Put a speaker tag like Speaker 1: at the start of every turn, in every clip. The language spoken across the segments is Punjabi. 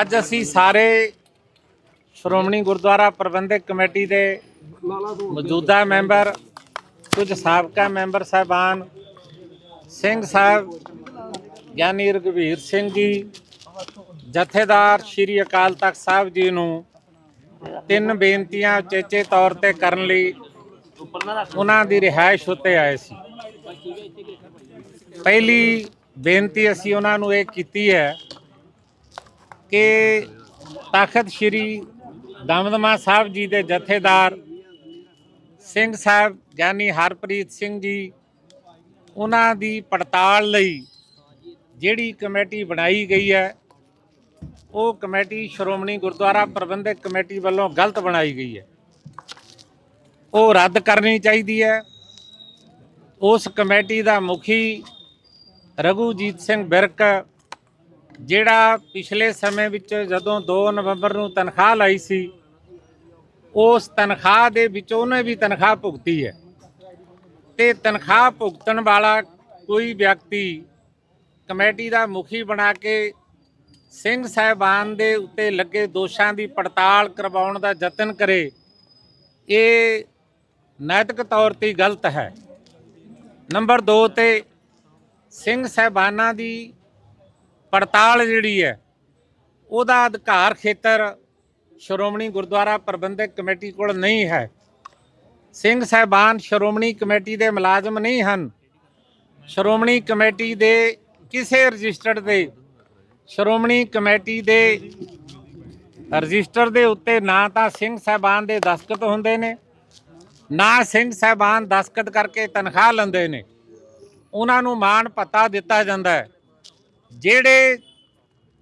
Speaker 1: ਅੱਜ ਅਸੀਂ ਸਾਰੇ ਸ਼੍ਰੋਮਣੀ ਗੁਰਦੁਆਰਾ ਪ੍ਰਬੰਧਕ ਕਮੇਟੀ ਦੇ ਮੌਜੂਦਾ ਮੈਂਬਰ, ਕੁਝ ਸਾਬਕਾ ਮੈਂਬਰ ਸਾਹਿਬਾਨ, ਸਿੰਘ ਸਾਹਿਬ, ਗਿਆਨੀ ਰਘਵੀਰ ਸਿੰਘ ਜੀ, ਜਥੇਦਾਰ ਸ਼੍ਰੀ ਅਕਾਲ ਤਖਤ ਸਾਹਿਬ ਜੀ ਨੂੰ ਤਿੰਨ ਬੇਨਤੀਆਂ ਉਚੇਚੇ ਤੌਰ ਤੇ ਕਰਨ ਲਈ ਉਹਨਾਂ ਦੀ ਰਿਹਾਇਸ਼ ਉੱਤੇ ਆਏ ਸੀ। ਪਹਿਲੀ ਬੇਨਤੀ ਅਸੀਂ ਉਹਨਾਂ ਨੂੰ ਇਹ ਕੀਤੀ ਹੈ ਕਿ ਤਖਤ ਸ੍ਰੀ ਦਮਦਮਾ ਸਾਹਿਬ ਜੀ ਦੇ ਜਥੇਦਾਰ ਸਿੰਘ ਸਾਹਿਬ ਗਿਆਨੀ ਹਰਪ੍ਰੀਤ ਸਿੰਘ ਜੀ, ਉਹਨਾਂ ਦੀ ਪੜਤਾਲ ਲਈ ਜਿਹੜੀ ਕਮੇਟੀ ਬਣਾਈ ਗਈ ਹੈ, ਉਹ ਕਮੇਟੀ ਸ਼੍ਰੋਮਣੀ ਗੁਰਦੁਆਰਾ ਪ੍ਰਬੰਧਕ ਕਮੇਟੀ ਵੱਲੋਂ ਗਲਤ ਬਣਾਈ ਗਈ ਹੈ। ਉਹ ਰੱਦ ਕਰਨੀ ਚਾਹੀਦੀ ਹੈ। ਉਸ ਕਮੇਟੀ ਦਾ ਮੁਖੀ ਰਘੂਜੀਤ ਸਿੰਘ ਬਿਰਕ ਜਿਹੜਾ ਪਿਛਲੇ ਸਮੇਂ ਵਿੱਚ ਜਦੋਂ 2 ਨਵੰਬਰ ਨੂੰ ਤਨਖਾਹ ਲਈ ਸੀ, ਉਸ ਤਨਖਾਹ ਦੇ ਵਿੱਚ ਉਹਨੇ ਵੀ ਤਨਖਾਹ ਭੁਗਤੀ ਹੈ। ਤੇ ਤਨਖਾਹ ਭੁਗਤਣ ਵਾਲਾ ਕੋਈ ਵਿਅਕਤੀ ਕਮੇਟੀ ਦਾ ਮੁਖੀ ਬਣਾ ਕੇ ਸਿੰਘ ਸਾਹਿਬਾਨ ਦੇ ਉੱਤੇ ਲੱਗੇ ਦੋਸ਼ਾਂ ਦੀ ਪੜਤਾਲ ਕਰਵਾਉਣ ਦਾ ਯਤਨ ਕਰੇ, ਇਹ ਨੈਤਿਕ ਤੌਰ ਤੇ ਗਲਤ ਹੈ। ਨੰਬਰ 2 ਤੇ, ਸਿੰਘ ਸਾਹਿਬਾਨਾਂ ਦੀ ਪੜਤਾਲ ਜਿਹੜੀ ਹੈ, ਉਹਦਾ ਅਧਿਕਾਰ ਖੇਤਰ ਸ਼੍ਰੋਮਣੀ ਗੁਰਦੁਆਰਾ ਪ੍ਰਬੰਧਕ ਕਮੇਟੀ ਕੋਲ ਨਹੀਂ ਹੈ। ਸਿੰਘ ਸਾਹਿਬਾਨ ਸ਼੍ਰੋਮਣੀ ਕਮੇਟੀ ਦੇ ਮੁਲਾਜ਼ਮ ਨਹੀਂ ਹਨ। ਸ਼੍ਰੋਮਣੀ ਕਮੇਟੀ ਦੇ ਕਿਸੇ ਰਜਿਸਟਰਡ ਦੇ, ਸ਼੍ਰੋਮਣੀ ਕਮੇਟੀ ਦੇ ਰਜਿਸਟਰ ਦੇ ਉੱਤੇ ਨਾ ਤਾਂ ਸਿੰਘ ਸਾਹਿਬਾਨ ਦੇ ਦਸਤਖਤ ਹੁੰਦੇ ਨੇ, ਨਾ ਸਿੰਘ ਸਾਹਿਬਾਨ ਦਸਤਖਤ ਕਰਕੇ ਤਨਖਾਹ ਲੈਂਦੇ ਨੇ। ਉਹਨਾਂ ਨੂੰ ਮਾਣ ਪੱਤਾ ਦਿੱਤਾ ਜਾਂਦਾ ਹੈ। ਜਿਹੜੇ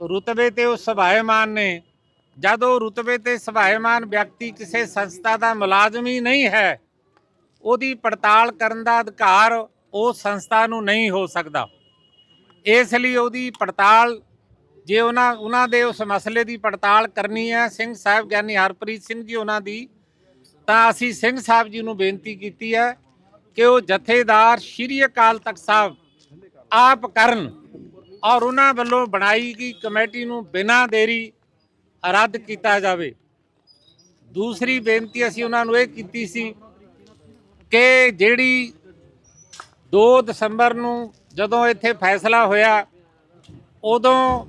Speaker 1: ਰੁਤਬੇ ਤੇ ਉਹ ਸਭਾਇਮਾਨ ਨੇ, ਜਦ ਉਹ ਰੁਤਬੇ ਤੇ ਸਭਾਇਮਾਨ ਵਿਅਕਤੀ ਕਿਸੇ ਸੰਸਥਾ ਦਾ ਮੁਲਾਜ਼ਮ ਹੀ ਨਹੀਂ ਹੈ, ਉਹਦੀ ਪੜਤਾਲ ਕਰਨ ਦਾ ਅਧਿਕਾਰ ਉਹ ਸੰਸਥਾ ਨੂੰ ਨਹੀਂ ਹੋ ਸਕਦਾ। ਇਸ ਲਈ ਉਹਦੀ ਪੜਤਾਲ, ਜੇ ਉਹਨਾਂ ਉਹਨਾਂ ਦੇ ਉਸ ਮਸਲੇ ਦੀ ਪੜਤਾਲ ਕਰਨੀ ਹੈ, ਸਿੰਘ ਸਾਹਿਬ ਗਿਆਨੀ ਹਰਪ੍ਰੀਤ ਸਿੰਘ ਜੀ ਉਹਨਾਂ ਦੀ, ਤਾਂ ਅਸੀਂ ਸਿੰਘ ਸਾਹਿਬ ਜੀ ਨੂੰ ਬੇਨਤੀ ਕੀਤੀ ਹੈ ਕਿ ਉਹ ਜਥੇਦਾਰ ਸ਼੍ਰੀ ਅਕਾਲ ਤਖਤ ਸਾਹਿਬ ਆਪ ਕਰਨ। ਔਰ ਉਹਨਾਂ ਵੱਲੋਂ ਬਣਾਈ ਗਈ ਕਮੇਟੀ ਨੂੰ ਬਿਨਾਂ ਦੇਰੀ ਰੱਦ ਕੀਤਾ ਜਾਵੇ। ਦੂਸਰੀ ਬੇਨਤੀ ਅਸੀਂ ਉਹਨਾਂ ਨੂੰ ਇਹ ਕੀਤੀ ਸੀ ਕਿ ਜਿਹੜੀ 2 ਦਸੰਬਰ ਨੂੰ ਜਦੋਂ ਇੱਥੇ ਫੈਸਲਾ ਹੋਇਆ, ਉਦੋਂ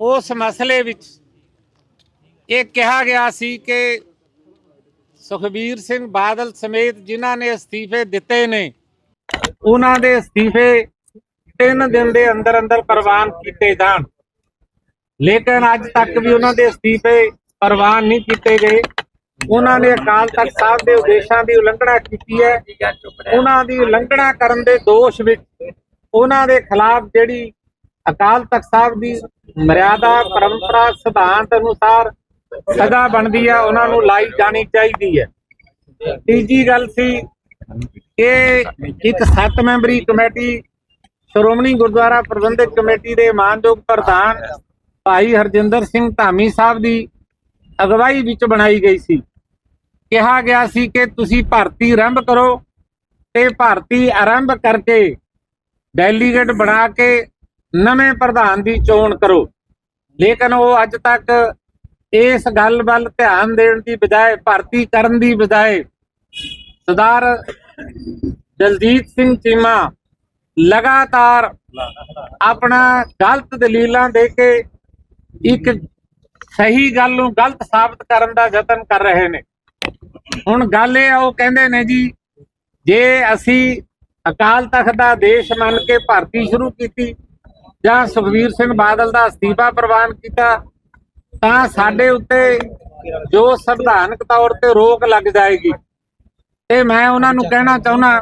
Speaker 1: ਉਸ ਮਸਲੇ ਵਿੱਚ ਇਹ ਕਿਹਾ ਗਿਆ ਸੀ ਕਿ ਸੁਖਬੀਰ ਸਿੰਘ ਬਾਦਲ ਸਮੇਤ ਜਿਨ੍ਹਾਂ ਨੇ ਅਸਤੀਫੇ ਦਿੱਤੇ ਨੇ, ਉਹਨਾਂ ਦੇ ਅਸਤੀਫੇ ਤਿੰਨ ਦਿਨ ਦੇ ਅੰਦਰ ਅੰਦਰ ਪ੍ਰਵਾਨ ਕੀਤੇ ਜਾਣ। ਲੇਕਿਨ ਅੱਜ ਤੱਕ ਵੀ ਉਹਨਾਂ ਦੇ ਅਸਤੀਫੇ ਪ੍ਰਵਾਨ ਨਹੀਂ ਕੀਤੇ ਗਏ। ਉਹਨਾਂ ਨੇ ਅਕਾਲ ਤਖਤ ਸਾਹਿਬ ਦੇ ਉਦੇਸ਼ਾਂ ਦੀ ਉਲੰਘਣਾ ਕੀਤੀ ਹੈ। ਉਹਨਾਂ ਦੀ ਉਲੰਘਣਾ ਕਰਨ ਦੇ ਦੋਸ਼ ਵਿੱਚ ਉਹਨਾਂ ਦੇ ਖਿਲਾਫ ਜਿਹੜੀ ਅਕਾਲ ਤਖਤ ਸਾਹਿਬ ਦੀ ਮਰਿਆਦਾ ਪਰੰਪਰਾ ਸਿਧਾਂਤ ਅਨੁਸਾਰ ਸਜ਼ਾ ਬਣਦੀ ਹੈ ਉਹਨਾਂ ਨੂੰ ਲਾਈ ਜਾਣੀ ਚਾਹੀਦੀ ਹੈ। ਤੀਜੀ ਗੱਲ ਸੀ ਕਿ ਇੱਕ ਸੱਤ ਮੈਂਬਰੀ ਕਮੇਟੀ ਸ਼੍ਰੋਮਣੀ ਗੁਰਦੁਆਰਾ ਪ੍ਰਬੰਧਕ ਕਮੇਟੀ ਦੇ ਮਾਨਯੋਗ ਪ੍ਰਧਾਨ ਭਾਈ ਹਰਜਿੰਦਰ ਸਿੰਘ ਧਾਮੀ ਸਾਹਿਬ ਦੀ ਅਗਵਾਈ ਵਿੱਚ ਬਣਾਈ ਗਈ ਸੀ। ਕਿਹਾ ਗਿਆ ਸੀ ਕਿ ਤੁਸੀਂ ਭਰਤੀ ਆਰੰਭ ਕਰੋ ਤੇ ਭਰਤੀ ਆਰੰਭ ਕਰਕੇ ਡੈਲੀਗੇਟ ਬਣਾ ਕੇ ਨਵੇਂ ਪ੍ਰਧਾਨ ਦੀ ਚੋਣ ਕਰੋ। ਲੇਕਿਨ ਉਹ ਅੱਜ ਤੱਕ ਇਸ ਗੱਲ ਵੱਲ ਧਿਆਨ ਦੇਣ ਦੀ ਬਜਾਏ, ਭਰਤੀ ਕਰਨ ਦੀ ਬਜਾਏ ਸਰਦਾਰ ਦਲਜੀਤ ਸਿੰਘ ਚੀਮਾ ਲਗਾਤਾਰ ਆਪਣਾ ਗਲਤ ਦਲੀਲਾਂ ਦੇ ਕੇ ਇੱਕ ਸਹੀ ਗੱਲ ਨੂੰ ਗਲਤ ਸਾਬਤ ਕਰਨ ਦਾ ਯਤਨ ਕਰ ਰਹੇ ਨੇ। ਹੁਣ ਗੱਲ ਇਹ ਆ, ਉਹ ਕਹਿੰਦੇ ਨੇ ਜੀ, ਜੇ ਅਸੀਂ ਅਕਾਲ ਤਖਤ ਦਾ ਦੇਸ਼ ਮੰਨ ਕੇ ਭਰਤੀ ਸ਼ੁਰੂ ਕੀਤੀ ਜਾਂ ਸੁਖਵੀਰ ਸਿੰਘ ਬਾਦਲ ਦਾ ਅਸਤੀਫਾ ਪ੍ਰਵਾਨ ਕੀਤਾ, ਤਾਂ ਸਾਡੇ ਉੱਤੇ ਜੋ ਸੰਵਿਧਾਨਕ ਤੌਰ ਤੇ ਰੋਕ ਲੱਗ ਜਾਏਗੀ। ਤੇ ਮੈਂ ਉਹਨਾਂ ਨੂੰ ਕਹਿਣਾ ਚਾਹੁੰਦਾ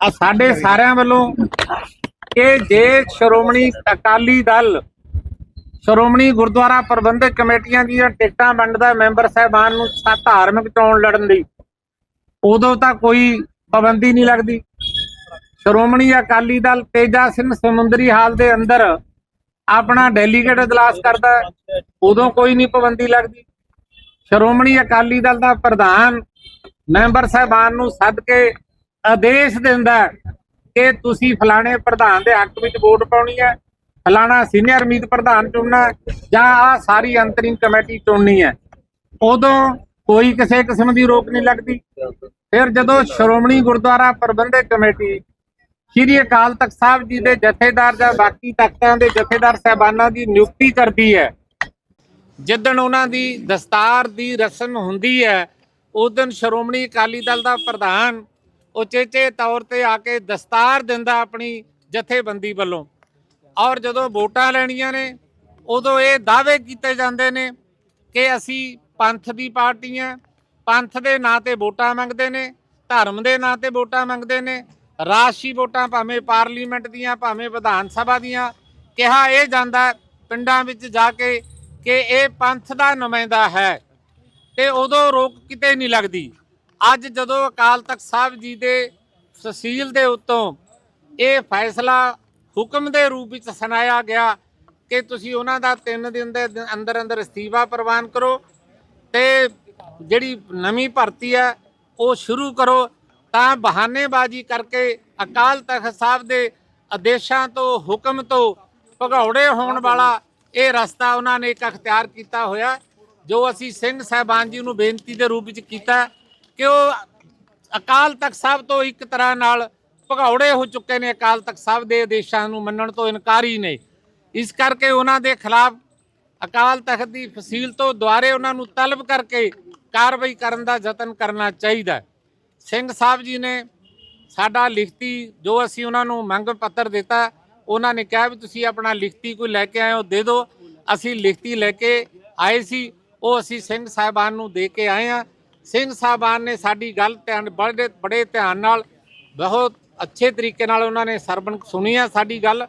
Speaker 1: ਆ ਸਾਡੇ ਸਾਰਿਆਂ ਵੱਲੋਂ ਕਿ ਜੇ ਸ਼੍ਰੋਮਣੀ ਅਕਾਲੀ ਦਲ, ਸ਼੍ਰੋਮਣੀ ਗੁਰਦੁਆਰਾ ਪ੍ਰਬੰਧਕ ਕਮੇਟੀਆਂ ਦੀਆਂ ਟਿਕਟਾਂ ਵੰਡਦਾ ਮੈਂਬਰ ਸਾਹਿਬਾਨ ਨੂੰ ਧਾਰਮਿਕ ਚੋਣ ਲੜਨ ਲਈ, ਉਦੋਂ ਤਾਂ ਕੋਈ ਪਾਬੰਦੀ ਨਹੀਂ ਲੱਗਦੀ। ਸ਼੍ਰੋਮਣੀ ਅਕਾਲੀ ਦਲ ਤੇਜਾ ਸਿੰਘ ਸਮੁੰਦਰੀ ਹਾਲ ਦੇ ਅੰਦਰ ਆਪਣਾ ਡੈਲੀਗੇਟ ਇਜਲਾਸ ਕਰਦਾ ਉਦੋਂ ਕੋਈ ਨਹੀਂ ਪਾਬੰਦੀ ਲੱਗਦੀ। ਸ਼੍ਰੋਮਣੀ ਅਕਾਲੀ ਦਲ ਦਾ ਪ੍ਰਧਾਨ ਮੈਂਬਰ ਸਾਹਿਬਾਨ ਨੂੰ ਸੱਦ ਕੇ ਆਦੇਸ਼ ਦਿੰਦਾ ਕਿ ਤੁਸੀਂ ਫਲਾਣੇ ਪ੍ਰਧਾਨ ਦੇ ਹੱਕ ਵਿੱਚ ਵੋਟ ਪਾਉਣੀ ਹੈ, ਫਲਾਣਾ ਸੀਨੀਅਰ ਮੀਤ ਪ੍ਰਧਾਨ ਚੁਣਨਾ ਜਾਂ ਆ ਸਾਰੀ ਅੰਤਰਿਮ ਕਮੇਟੀ ਚੁਣਨੀ ਹੈ। ਉਦੋਂ ਕੋਈ ਕਿਸੇ ਕਿਸਮ ਦੀ ਰੋਕ ਨਹੀਂ ਲੱਗਦੀ। ਫਿਰ ਜਦੋਂ ਸ਼੍ਰੋਮਣੀ ਗੁਰਦੁਆਰਾ ਪ੍ਰਬੰਧਕ ਕਮੇਟੀ ਸ਼੍ਰੀ ਅਕਾਲ ਤਖਤ ਸਾਹਿਬ ਜੀ ਦੇ ਜਥੇਦਾਰ ਜਾਂ ਬਾਕੀ ਤਖਤਾਂ ਦੇ ਜਥੇਦਾਰ ਸਾਹਿਬਾਨਾਂ ਦੀ ਨਿਯੁਕਤੀ ਕਰਦੀ ਹੈ, ਜਿੱਦਣ ਉਹਨਾਂ ਦੀ ਦਸਤਾਰ ਦੀ ਰਸਮ ਹੁੰਦੀ ਹੈ, ਉਸ ਦਿਨ ਸ਼੍ਰੋਮਣੀ ਅਕਾਲੀ ਦਲ ਦਾ ਪ੍ਰਧਾਨ ਉਚੇਚੇ ਤੌਰ ਤੇ ਆ ਕੇ ਦਸਤਾਰ ਦਿੰਦਾ ਆਪਣੀ ਜਥੇਬੰਦੀ ਵੱਲੋਂ। ਔਰ ਜਦੋਂ ਵੋਟਾਂ ਲੈਣੀਆਂ ਨੇ, ਉਦੋਂ ਇਹ ਦਾਅਵੇ ਕੀਤੇ ਜਾਂਦੇ ਨੇ ਕਿ ਅਸੀਂ ਪੰਥ ਦੀ ਪਾਰਟੀ ਹਾਂ, ਪੰਥ ਦੇ ਨਾਂ ਤੇ ਵੋਟਾਂ ਮੰਗਦੇ ਨੇ, ਧਰਮ ਦੇ ਨਾਂ ਤੇ ਵੋਟਾਂ ਮੰਗਦੇ ਨੇ, ਰਾਸ਼ੀ ਵੋਟਾਂ ਭਾਵੇਂ ਪਾਰਲੀਮੈਂਟ ਦੀਆਂ, ਭਾਵੇਂ ਵਿਧਾਨ ਸਭਾ ਦੀਆਂ। ਕਿਹਾ ਇਹ ਜਾਂਦਾ ਪਿੰਡਾਂ ਵਿੱਚ ਜਾ ਕੇ ਕਿ ਇਹ ਪੰਥ ਦਾ ਨੁਮਾਇੰਦਾ ਹੈ ਤੇ ਉਦੋਂ ਰੋਕ ਕਿਤੇ ਨਹੀਂ ਲੱਗਦੀ। ਅੱਜ ਜਦੋਂ ਅਕਾਲ ਤਖਤ ਸਾਹਿਬ ਜੀ ਦੇ ਤਹਿਸੀਲ ਦੇ ਉੱਤੋਂ ਇਹ ਫੈਸਲਾ ਹੁਕਮ ਦੇ ਰੂਪ ਵਿੱਚ ਸੁਣਾਇਆ ਗਿਆ ਕਿ ਤੁਸੀਂ ਉਹਨਾਂ ਦਾ 3 ਦਿਨ ਦੇ ਅੰਦਰ ਅੰਦਰ ਅਸਤੀਫਾ ਪ੍ਰਵਾਨ ਕਰੋ ਤੇ ਜਿਹੜੀ ਨਵੀਂ ਭਰਤੀ ਹੈ ਉਹ ਸ਼ੁਰੂ ਕਰੋ। ਤਾਂ ਬਹਾਨੇਬਾਜ਼ੀ ਕਰਕੇ ਅਕਾਲ ਤਖਤ ਸਾਹਿਬ ਦੇ ਆਦੇਸ਼ਾਂ ਤੋਂ, ਹੁਕਮ ਤੋਂ ਭਗੌੜੇ ਹੋਣ ਵਾਲਾ ਇਹ ਰਸਤਾ ਉਹਨਾਂ ਨੇ ਇੱਕ ਅਖਤਿਆਰ ਕੀਤਾ ਹੋਇਆ, ਜੋ ਅਸੀਂ ਸਿੰਘ ਸਾਹਿਬਾਨ ਜੀ ਨੂੰ ਬੇਨਤੀ ਦੇ ਰੂਪ ਵਿੱਚ ਕੀਤਾ। ਕਿ ਉਹ ਅਕਾਲ ਤਖਤ ਸਾਹਿਬ ਤੋਂ ਇੱਕ ਤਰ੍ਹਾਂ ਨਾਲ ਭਗੌੜੇ ਹੋ ਚੁੱਕੇ ਨੇ, ਅਕਾਲ ਤਖਤ ਸਾਹਿਬ ਦੇ ਆਦੇਸ਼ਾਂ ਨੂੰ ਮੰਨਣ ਤੋਂ ਇਨਕਾਰੀ ਨੇ ਇਸ ਕਰਕੇ ਉਹਨਾਂ ਦੇ ਖਿਲਾਫ ਅਕਾਲ ਤਖਤ ਦੀ ਫਸੀਲ ਤੋਂ ਦੁਆਰੇ ਉਹਨਾਂ ਨੂੰ ਤਲਬ ਕਰਕੇ ਕਾਰਵਾਈ ਕਰਨ ਦਾ ਯਤਨ ਕਰਨਾ ਚਾਹੀਦਾ ਸਿੰਘ ਸਾਹਿਬ ਜੀ ਨੇ ਸਾਡਾ ਲਿਖਤੀ ਜੋ ਅਸੀਂ ਉਹਨਾਂ ਨੂੰ ਮੰਗ ਪੱਤਰ ਦਿੱਤਾ, ਉਹਨਾਂ ਨੇ ਕਿਹਾ ਵੀ ਤੁਸੀਂ ਆਪਣਾ ਲਿਖਤੀ ਕੋਈ ਲੈ ਕੇ ਆਏ ਹੋ ਦੇ ਦਿਓ। ਅਸੀਂ ਲਿਖਤੀ ਲੈ ਕੇ ਆਏ ਸੀ, ਉਹ ਅਸੀਂ ਸਿੰਘ ਸਾਹਿਬਾਨ ਨੂੰ ਦੇ ਕੇ ਆਏ ਆ ਸਿੰਘ ਸਾਹਿਬਾਨ ਨੇ ਸਾਡੀ ਗੱਲ ਧਿਆਨ ਬੜੇ ਬੜੇ ਧਿਆਨ ਨਾਲ, ਬਹੁਤ ਅੱਛੇ ਤਰੀਕੇ ਨਾਲ ਉਹਨਾਂ ਨੇ ਸਰਵਣ ਸੁਣੀ ਆ ਸਾਡੀ ਗੱਲ।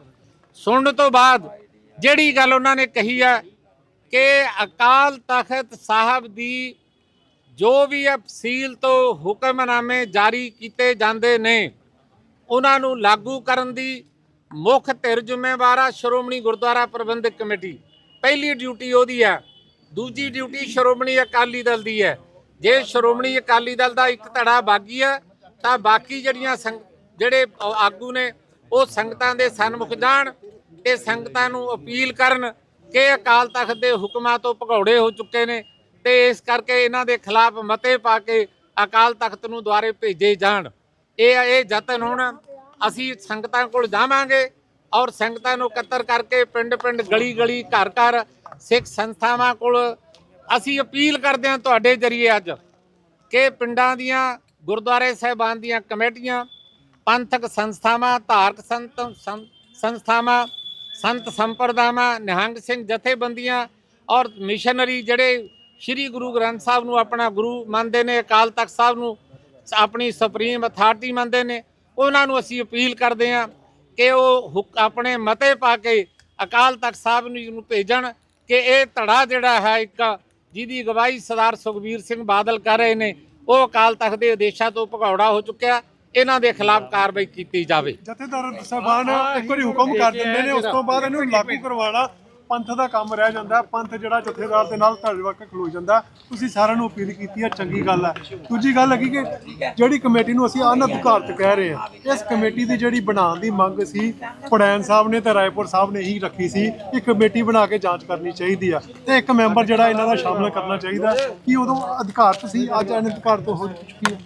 Speaker 1: ਸੁਣਨ ਤੋਂ ਬਾਅਦ ਜਿਹੜੀ ਗੱਲ ਉਹਨਾਂ ਨੇ ਕਹੀ ਹੈ ਕਿ ਅਕਾਲ ਤਖਤ ਸਾਹਿਬ ਦੀ ਜੋ ਵੀ ਅਫਸੀਲ ਤੋਂ ਹੁਕਮਨਾਮੇ ਜਾਰੀ ਕੀਤੇ ਜਾਂਦੇ ਨੇ, ਉਹਨਾਂ ਨੂੰ ਲਾਗੂ ਕਰਨ ਦੀ ਮੁੱਖ ਧਿਰ ਜ਼ਿੰਮੇਵਾਰ ਆ ਸ਼੍ਰੋਮਣੀ ਗੁਰਦੁਆਰਾ ਪ੍ਰਬੰਧਕ ਕਮੇਟੀ। ਪਹਿਲੀ ਡਿਊਟੀ ਉਹਦੀ ਹੈ ਦੂਜੀ ਡਿਊਟੀ ਸ਼੍ਰੋਮਣੀ ਅਕਾਲੀ ਦਲ ਦੀ ਹੈ ਜੇ ਸ਼੍ਰੋਮਣੀ ਅਕਾਲੀ ਦਲ ਦਾ ਇੱਕ ਧੜਾ ਬਾਗੀ ਹੈ ਤਾਂ ਬਾਕੀ ਜਿਹੜੀਆਂ ਸੰਗ- ਜਿਹੜੇ ਆਗੂ ਨੇ, ਉਹ ਸੰਗਤਾਂ ਦੇ ਸਨਮੁਖ ਜਾਣ ਤੇ ਸੰਗਤਾਂ ਨੂੰ ਅਪੀਲ ਕਰਨ ਕਿ ਅਕਾਲ ਤਖਤ ਦੇ ਹੁਕਮਾਂ ਤੋਂ ਭਗੌੜੇ ਹੋ ਚੁੱਕੇ ਨੇ ਤੇ ਇਸ ਕਰਕੇ ਇਹਨਾਂ ਦੇ ਖਿਲਾਫ ਮਤੇ ਪਾ ਕੇ ਅਕਾਲ ਤਖਤ ਨੂੰ ਦੁਆਰੇ ਭੇਜੇ ਜਾਣ। ਇਹ ਇਹ ਯਤਨ ਹੁਣ ਅਸੀਂ ਸੰਗਤਾਂ ਕੋਲ ਜਾਵਾਂਗੇ ਔਰ ਸੰਗਤਾਂ ਨੂੰ ਇਕੱਤਰ ਕਰਕੇ ਪਿੰਡ ਪਿੰਡ ਗਲੀ ਗਲੀ ਘਰ ਘਰ ਸਿੱਖ ਸੰਸਥਾਵਾਂ ਕੋਲ ਅਸੀਂ ਅਪੀਲ ਕਰਦੇ ਹਾਂ ਤੁਹਾਡੇ ਜਰੀਏ ਅੱਜ ਕਿ ਪਿੰਡਾਂ ਦੀਆਂ, ਗੁਰਦੁਆਰੇ ਸਾਹਿਬਾਨ ਦੀਆਂ ਕਮੇਟੀਆਂ, ਪੰਥਕ ਸੰਸਥਾਵਾਂ, ਧਾਰਕ ਸੰਤ ਸੰਸਥਾਵਾਂ, ਸੰਤ ਸੰਪਰਦਾਵਾਂ, ਨਿਹੰਗ ਸਿੰਘ ਜਥੇਬੰਦੀਆਂ ਔਰ ਮਿਸ਼ਨਰੀ ਜਿਹੜੇ ਸ੍ਰੀ ਗੁਰੂ ਗ੍ਰੰਥ ਸਾਹਿਬ ਨੂੰ ਆਪਣਾ ਗੁਰੂ ਮੰਨਦੇ ਨੇ, ਅਕਾਲ ਤਖਤ ਸਾਹਿਬ ਨੂੰ ਆਪਣੀ ਸੁਪਰੀਮ ਅਥਾਰਟੀ ਮੰਨਦੇ ਨੇ, ਉਹਨਾਂ ਨੂੰ ਅਸੀਂ ਅਪੀਲ ਕਰਦੇ ਹਾਂ ਕਿ ਉਹ ਹੁਕ- ਆਪਣੇ ਮਤੇ ਪਾ ਕੇ ਅਕਾਲ ਤਖਤ ਸਾਹਿਬ ਨੂੰ ਭੇਜਣ ਕਿ ਇਹ ਧੜਾ ਜਿਹੜਾ ਹੈ ਇੱਕ ਜਿਹਦੀ ਅਗਵਾਈ ਸਰਦਾਰ ਸੁਖਬੀਰ ਸਿੰਘ ਬਾਦਲ ਕਰ ਰਹੇ ਨੇ, ਉਹ ਅਕਾਲ ਤਖਤ ਦੇ ਆਦੇਸ਼ਾਂ ਤੋਂ ਭਗੌੜਾ ਹੋ ਚੁੱਕਿਆ, ਇਹਨਾਂ ਦੇ ਖਿਲਾਫ ਕਾਰਵਾਈ ਕੀਤੀ ਜਾਵੇ।
Speaker 2: ਜਥੇਦਾਰ ਸਾਹਿਬਾਨ ਇੱਕ ਵਾਰੀ ਹੁਕਮ ਕਰ ਦਿੰਦੇ ਨੇ, ਉਸ ਤੋਂ ਬਾਅਦ ਇਹਨੂੰ ਲਾਗੂ ਕਰਵਾਉਣਾ ਪੰਥ ਦਾ ਕੰਮ ਰਹਿ ਜਾਂਦਾ, ਪੰਥ ਜਿਹੜਾ ਜਥੇਦਾਰ ਦੇ ਨਾਲ ਧੜ ਵਕ ਖਲੋ ਜਾਂਦਾ, ਤੁਸੀਂ ਸਾਰਿਆਂ ਨੂੰ ਅਪੀਲ ਕੀਤੀ ਹੈ, ਚੰਗੀ ਗੱਲ ਹੈ। ਦੂਜੀ ਗੱਲ ਹੈਗੀ ਕਿ ਜਿਹੜੀ ਕਮੇਟੀ ਨੂੰ ਅਸੀਂ ਅਨਅਧਿਕਾਰਤ ਕਹਿ ਰਹੇ ਹਾਂ, ਇਸ ਕਮੇਟੀ ਦੀ ਜਿਹੜੀ ਬਣਾਉਣ ਦੀ ਮੰਗ ਸੀ, ਪੜੈਨ ਸਾਹਿਬ ਨੇ ਤੇ ਰਾਏਪੁਰ ਸਾਹਿਬ ਨੇ ਹੀ ਰੱਖੀ ਸੀ ਕਿ ਕਮੇਟੀ ਬਣਾ ਕੇ ਜਾਂਚ ਕਰਨੀ ਚਾਹੀਦੀ ਆ ਤੇ ਇੱਕ ਮੈਂਬਰ ਜਿਹੜਾ ਇਹਨਾਂ ਦਾ ਸ਼ਾਮਲ ਕਰਨਾ ਚਾਹੀਦਾ, ਕਿ ਉਦੋਂ ਅਧਿਕਾਰਤ ਸੀ, ਅੱਜ ਅਨਅਧਿਕਾਰਤ ਹੋ ਚੁੱਕੀ ਹੈ?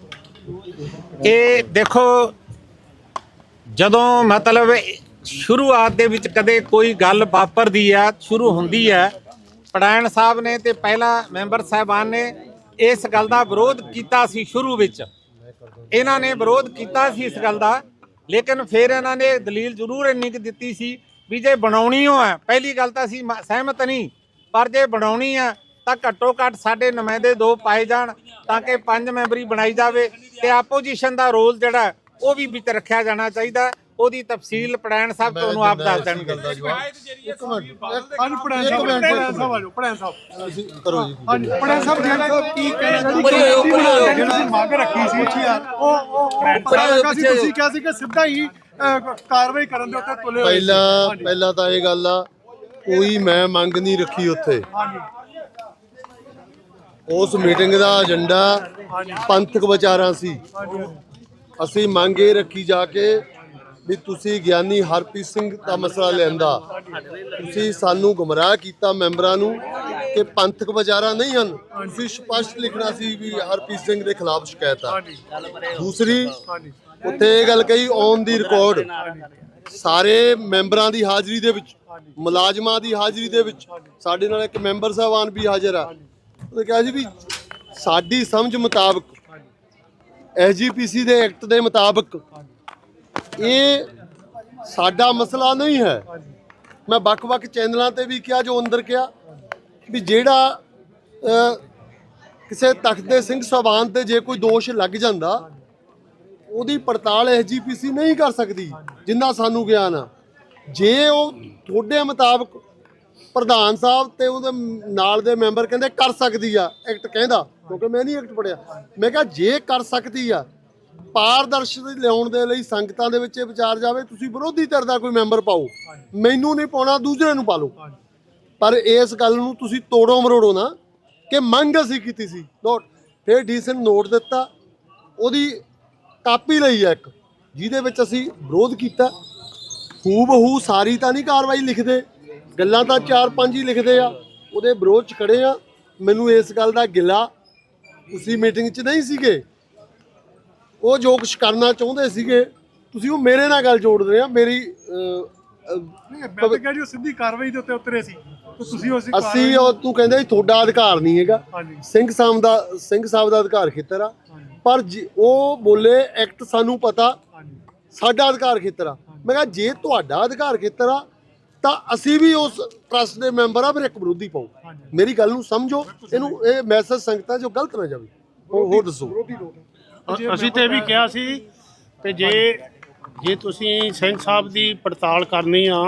Speaker 1: ਇਹ ਦੇਖੋ, ਜਦੋਂ ਮਤਲਬ ਸ਼ੁਰੂਆਤ ਦੇ ਵਿੱਚ ਕਦੇ ਕੋਈ ਗੱਲ ਵਾਪਰਦੀ ਆ, ਸ਼ੁਰੂ ਹੁੰਦੀ ਹੈ ਪੜਾਇਣ ਸਾਹਿਬ ਨੇ ਤੇ ਪਹਿਲਾ ਮੈਂਬਰ ਸਾਹਿਬਾਨ ਨੇ ਇਸ ਗੱਲ ਦਾ ਵਿਰੋਧ ਕੀਤਾ ਸੀ ਸ਼ੁਰੂ ਵਿੱਚ। ਇਹਨਾਂ ਨੇ ਵਿਰੋਧ ਕੀਤਾ ਸੀ ਇਸ ਗੱਲ ਦਾ, ਲੇਕਿਨ ਫਿਰ ਇਹਨਾਂ ਨੇ ਦਲੀਲ ਜ਼ਰੂਰ ਇੰਨੀ ਕੁ ਦਿੱਤੀ ਸੀ ਵੀ ਜੇ ਬਣਾਉਣੀ ਹੋ ਹੈ ਪਹਿਲੀ ਗੱਲ ਤਾਂ ਅਸੀਂ ਮ- ਸਹਿਮਤ ਨਹੀਂ, ਪਰ ਜੇ ਬਣਾਉਣੀ ਆ ਤਾਂ ਘੱਟੋ ਘੱਟ ਸਾਡੇ ਨੁਮਾਇੰਦੇ ਦੋ ਪਾਏ ਜਾਣ ਤਾਂ ਕਿ ਪੰਜ ਮੈਂਬਰੀ ਬਣਾਈ ਜਾਵੇ ਤੇ ਆਪੋਜੀਸ਼ਨ ਦਾ ਰੋਲ ਜਿਹੜਾ ਉਹ ਵੀ ਵਿੱਚ ਰੱਖਿਆ ਜਾਣਾ ਚਾਹੀਦਾ। ਉਹਦੀ ਤਫਸੀਲ ਪੜਾਇਣ ਸਾਹਿਬ ਤੁਹਾਨੂੰ ਆਪ ਦੱਸ ਦੇਣਗੇ।
Speaker 2: ਹਾਂਜੀ ਪੜੈਨ ਸਾਹਿਬ ਪੜੈਨ ਸਾਹਿਬ ਆ ਜਾਓ ਪੜੈਨ ਸਾਹਿਬ।
Speaker 3: ਤੁਸੀਂ ਕਰੋ ਜੀ।
Speaker 2: ਹਾਂਜੀ ਪੜਿਆ ਸਾਹਿਬ ਜਿਹੜਾ ਕੀ ਕਹਿਣਾ ਜਿਹੜੀ ਤੁਸੀਂ ਮੰਗ ਰੱਖੀ ਸੀ ਉਹ ਉਹ ਸੀ ਤੁਸੀਂ ਕਿਹਾ ਸੀ ਕਿ ਸਿੱਧਾ ਹੀ ਕਾਰਵਾਈ ਕਰਨ ਦੇ ਉੱਤੇ ਤੁਲੇ।
Speaker 3: ਪਹਿਲਾਂ ਪਹਿਲਾਂ ਤਾਂ ਇਹ ਗੱਲ ਆ ਕੋਈ ਮੈਂ ਮੰਗ ਨਹੀਂ ਰੱਖੀ ਉੱਥੇ।
Speaker 2: ਹਾਂਜੀ।
Speaker 3: ਉਸ ਮੀਟਿੰਗ ਦਾ ਏਜੰਡਾ ਪੰਥਕ ਵਿਚਾਰਾਂ ਸੀ। ਅਸੀਂ ਮੰਗ ਇਹ ਰੱਖੀ ਜਾ ਕੇ ਵੀ ਤੁਸੀਂ ਗਿਆਨੀ ਹਰਪ੍ਰੀਤ ਸਿੰਘ ਦਾ ਮਸਲਾ ਲੈਂਦਾ ਤੁਸੀਂ ਸਾਨੂੰ ਗੁੰਮਰਾਹ ਕੀਤਾ ਮੈਂਬਰਾਂ ਨੂੰ ਕਿ ਪੰਥਕ ਵਿਚਾਰਾ ਨਹੀਂ ਹਨ। ਤੁਸੀਂ ਸਪਸ਼ਟ ਲਿਖਣਾ ਸੀ ਵੀ ਹਰਪ੍ਰੀਤ ਸਿੰਘ ਦੇ ਖਿਲਾਫ ਸ਼ਿਕਾਇਤ ਆ। ਦੂਸਰੀ ਉੱਥੇ ਇਹ ਗੱਲ ਕਹੀ ਔਨ ਦੀ ਰਿਕਾਰਡ ਸਾਰੇ ਮੈਂਬਰਾਂ ਦੀ ਹਾਜ਼ਰੀ ਦੇ ਵਿੱਚ ਮੁਲਾਜ਼ਮਾਂ ਦੀ ਹਾਜ਼ਰੀ ਦੇ ਵਿੱਚ ਸਾਡੇ ਨਾਲ ਇੱਕ ਮੈਂਬਰ ਸਾਹਿਬਾਨ ਵੀ ਹਾਜ਼ਰ ਆ। ਉਹਨੇ ਕਿਹਾ ਜੀ ਵੀ ਸਾਡੀ ਸਮਝ ਮੁਤਾਬਕ ਐਸਜੀਪੀਸੀ ਦੇ ਐਕਟ ਦੇ ਮੁਤਾਬਕ ਇਹ ਸਾਡਾ ਮਸਲਾ ਨਹੀਂ ਹੈ। ਮੈਂ ਵੱਖ-ਵੱਖ ਚੈਨਲਾਂ ਤੇ ਵੀ ਕਿਹਾ, ਜੋ ਅੰਦਰ ਕਿਹਾ ਵੀ ਜਿਹੜਾ ਕਿਸੇ ਤਖਤ ਦੇ ਸਿੰਘ ਸਾਹਿਬਾਨ ਤੇ ਜੇ ਕੋਈ ਦੋਸ਼ ਲੱਗ ਜਾਂਦਾ, ਉਹਦੀ ਪੜਤਾਲ ਐਸਜੀਪੀਸੀ ਨਹੀਂ ਕਰ ਸਕਦੀ, ਜਿੰਨਾ ਸਾਨੂੰ ਗਿਆਨ ਆ। ਜੇ ਉਹ ਤੁਹਾਡੇ ਮੁਤਾਬਕ ਪ੍ਰਧਾਨ ਸਾਹਿਬ ਤੇ ਉਹਦੇ ਨਾਲ ਦੇ ਮੈਂਬਰ ਕਹਿੰਦੇ ਕਰ ਸਕਦੀ ਆ, ਐਕਟ ਕਹਿੰਦਾ, ਕਿਉਂਕਿ ਮੈਂ ਨਹੀਂ ਐਕਟ ਪੜਿਆ ਮੈਂ ਕਿਹਾ ਜੇ ਕਰ ਸਕਦੀ ਆ ਪਾਰਦਰਸ਼ਤਾ ਲਿਆਉਣ ਦੇ ਲਈ ਸੰਗਤਾਂ ਦੇ ਵਿੱਚ ਇਹ ਵਿਚਾਰ ਜਾਵੇ ਤੁਸੀਂ ਵਿਰੋਧੀ ਧਿਰ ਦਾ ਕੋਈ ਮੈਂਬਰ ਪਾਓ ਮੈਨੂੰ ਨਹੀਂ ਪਾਉਣਾ ਦੂਸਰੇ ਨੂੰ ਪਾ ਲਓ। ਪਰ ਇਸ ਗੱਲ ਨੂੰ ਤੁਸੀਂ ਤੋੜੋ ਮਰੋੜੋ ਨਾ ਕਿ ਮੰਗ ਅਸੀਂ ਕੀਤੀ ਸੀ। ਨੋਟ ਫਿਰ ਡੀਸਨ ਨੋਟ ਦਿੱਤਾ ਉਹਦੀ ਕਾਪੀ ਲਈ ਆ ਇੱਕ ਜਿਹਦੇ ਵਿੱਚ ਅਸੀਂ ਵਿਰੋਧ ਕੀਤਾ। ਹੂ ਬਹੂ ਸਾਰੀ ਤਾਂ ਨਹੀਂ ਕਾਰਵਾਈ ਲਿਖਦੇ ਗੱਲਾਂ ਤਾਂ ਚਾਰ ਪੰਜ ਹੀ ਲਿਖਦੇ ਆ ਉਹਦੇ ਵਿਰੋਧ ਚ ਖੜੇ ਆ। ਮੈਨੂੰ ਇਸ ਗੱਲ ਦਾ ਗਿਲਾ ਉਸੇ ਮੀਟਿੰਗ 'ਚ ਨਹੀਂ ਸੀਗੇ। ਉਹ ਜੋ ਕੁਝ ਕਰਨਾ ਚਾਹੁੰਦੇ ਸੀਗੇ ਤੁਸੀਂ ਉਹ ਮੇਰੇ ਨਾਲ ਗੱਲ ਜੋੜ ਰਹੇ ਆ ਮੇਰੀ
Speaker 2: ਨਹੀਂ ਮੈਂ ਤਾਂ ਕਿਹਾ ਜੀ ਉਹ ਸਿੱਧੀ ਕਾਰਵਾਈ ਦੇ ਉੱਤੇ ਉਤਰੇ ਸੀ। ਤੁਸੀਂ ਉਸ
Speaker 3: ਅਸੀਂ ਉਹ ਤੂੰ ਕਹਿੰਦਾ ਸੀ ਤੁਹਾਡਾ ਅਧਿਕਾਰ ਨਹੀਂ ਹੈਗਾ।
Speaker 2: ਹਾਂਜੀ।
Speaker 3: ਸਿੰਘ ਸਾਹਿਬ ਦਾ ਸਿੰਘ ਸਾਹਿਬ ਦਾ ਅਧਿਕਾਰ ਖੇਤਰ ਆ। ਪਰ ਉਹ ਬੋਲੇ ਐਕਟ ਸਾਨੂੰ ਪਤਾ ਸਾਡਾ ਅਧਿਕਾਰ ਖੇਤਰ ਆ। ਮੈਂ ਕਿਹਾ ਜੇ ਤੁਹਾਡਾ ਅਧਿਕਾਰ ਖੇਤਰ ਆ ਤਾਂ ਅਸੀਂ ਵੀ ਉਸ ਟਰਸਟ ਦੇ ਮੈਂਬਰ ਆ ਫਿਰ ਇੱਕ ਵਿਰੋਧੀ
Speaker 2: ਹਾਂਜੀ।
Speaker 3: ਮੇਰੀ ਗੱਲ ਨੂੰ ਸਮਝੋ। ਇਹਨੂੰ ਇਹ ਮੈਸੇਜ ਸੰਗਤਾਂ ਜੋ ਗਲਤ ਨਾ ਜਾਵੇ। ਹੋਰ ਹੋਰ ਦੱਸੋ।
Speaker 2: ਵਿਰੋਧੀ ਲੋਕ
Speaker 4: ਅਸੀਂ ਤੇ ਇਹ ਵੀ ਕਿਹਾ ਸੀ ਕਿ ਜੇ ਜੇ ਤੁਸੀਂ ਸਿੰਘ ਸਾਹਿਬ ਦੀ ਪੜਤਾਲ ਕਰਨੀ ਆ